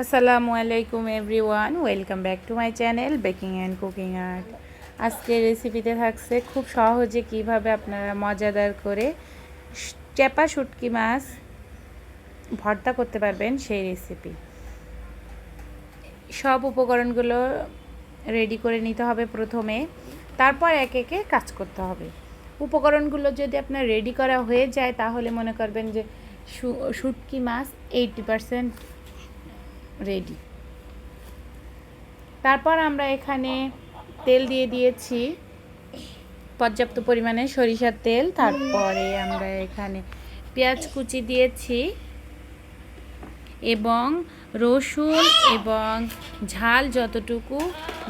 আসসালামু আলাইকুম everyone, welcome back to my channel baking and cooking art. আজকের রেসিপিতে থাকছে খুব সহজে কীভাবে আপনারা মজাদার করে চেপা শুটকি মাছ ভর্তা করতে পারবেন সেই রেসিপি সব উপকরণগুলো রেডি করে নিতে হবে প্রথমে, তারপর এক একে কাজ করতে হবে। উপকরণগুলো যদি আপনার রেডি করা হয়ে যায়, তাহলে মনে করবেন যে শুটকি মাছ এইটি পারসেন্ট রেডি তারপর আমরা এখানে তেল দিয়ে দিয়েছি। পর্যাপ্ত পরিমাণে সরিষার তেল। তারপরে আমরা এখানে পেঁয়াজ কুচি দিয়েছি এবং রসুন এবং ঝাল যতটুকু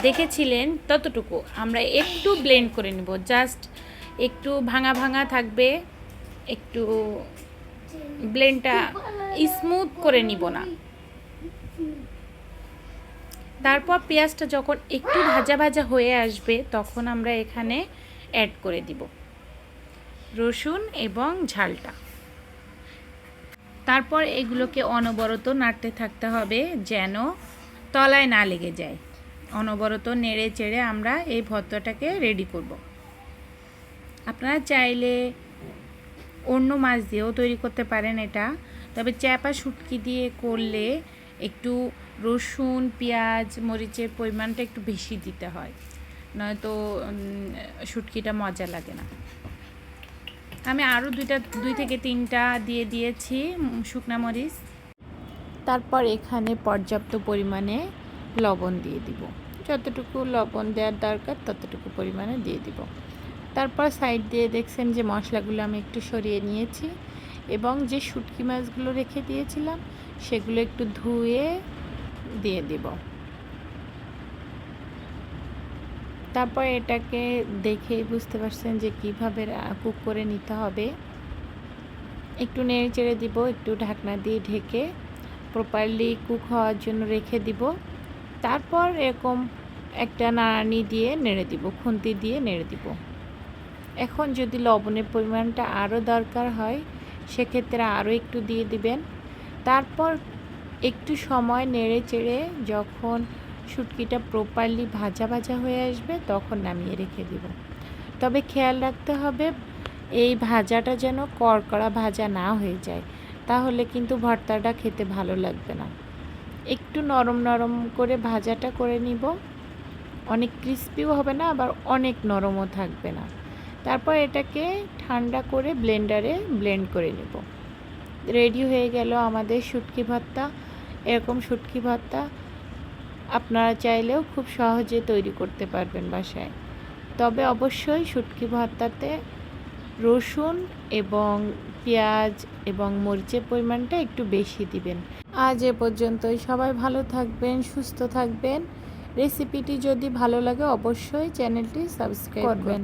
দেখেছিলেন ততটুকু আমরা একটু ব্লেন্ড করে নেব। জাস্ট একটু ভাঙা ভাঙা থাকবে, একটু ব্লেন্ডটা স্মুথ করে নিব না। তারপর পেঁয়াজটা যখন একটু ভাজা ভাজা হয়ে আসবে, তখন আমরা এখানে অ্যাড করে দিব। রসুন এবং ঝালটা। তারপর এগুলোকে অনবরত নাড়তে থাকতে হবে যেন তলায় না লেগে যায়। অনবরত নেড়ে চেড়ে আমরা এই ভর্তাটাকে রেডি করব। আপনারা চাইলে অন্য মাছ দিয়েও তৈরি করতে পারেন এটা, তবে চ্যাপা শুটকি দিয়ে করলে একটু রসুন, পেঁয়াজ, মরিচের পরিমাণটা একটু বেশি দিতে হয়। নয়তো শুটকিটা মজা লাগে না। আমি আরও দুইটা, দুই থেকে তিনটা দিয়ে দিয়েছি শুকনা মরিচ। তারপর এখানে পর্যাপ্ত পরিমাণে লবণ দিয়ে দিব। যতটুকু লবণ দেওয়ার দরকার, ততটুকু পরিমাণে দিয়ে দিব। তারপর সাইড দিয়ে দেখছেন যে মশলাগুলো আমি একটু সরিয়ে নিয়েছি এবং যে শুটকি মাছগুলো রেখে দিয়েছিলাম সেগুলো একটু ধুয়ে দিয়ে দিব। তারপর এটাকে দেখেই বুঝতে পারছেন যে কীভাবে কুক করে নিতে হবে। একটু নেড়ে চেড়ে দিব, একটু ঢাকনা দিয়ে ঢেকে প্রপারলি কুক হওয়ার জন্য রেখে দিব। তারপর এরকম একটা নাড়ানি দিয়ে নেড়ে দিব, খুন্তি দিয়ে নেড়ে দিব। এখন যদি লবণের পরিমাণটা আরও দরকার হয়, সেক্ষেত্রে আরও একটু দিয়ে দিবেন। তারপর একটু সময় নেড়ে চেড়ে যখন শুটকিটা প্রপারলি ভাজা ভাজা হয়ে আসবে তখন নামিয়ে রেখে দিব। তবে খেয়াল রাখতে হবে এই ভাজাটা যেন কড়কড়া ভাজা না হয়ে যায়, তাহলে কিন্তু ভর্তাটা খেতে ভালো লাগবে না। একটু নরম নরম করে ভাজাটা করে নিব। অনেক ক্রিস্পিও হবে না, আবার অনেক নরমও থাকবে না। তারপর এটাকে ঠান্ডা করে ব্লেন্ডারে ব্লেন্ড করে নেব। রেডি হয়ে গেল আমাদের শুটকি ভর্তা। এরকম শুটকি ভর্তা আপনারা চাইলেও খুব সহজে তৈরি করতে পারবেন বাসায়। তবে অবশ্যই শুটকি ভর্তাতে রসুন এবং পেঁয়াজ এবং মরিচের পরিমাণটা একটু বেশি দিবেন। আজ এ পর্যন্তই। সবাই ভালো থাকবেন সুস্থ থাকবেন। রেসিপিটি যদি ভালো লাগে অবশ্যই চ্যানেলটি সাবস্ক্রাইব করবেন।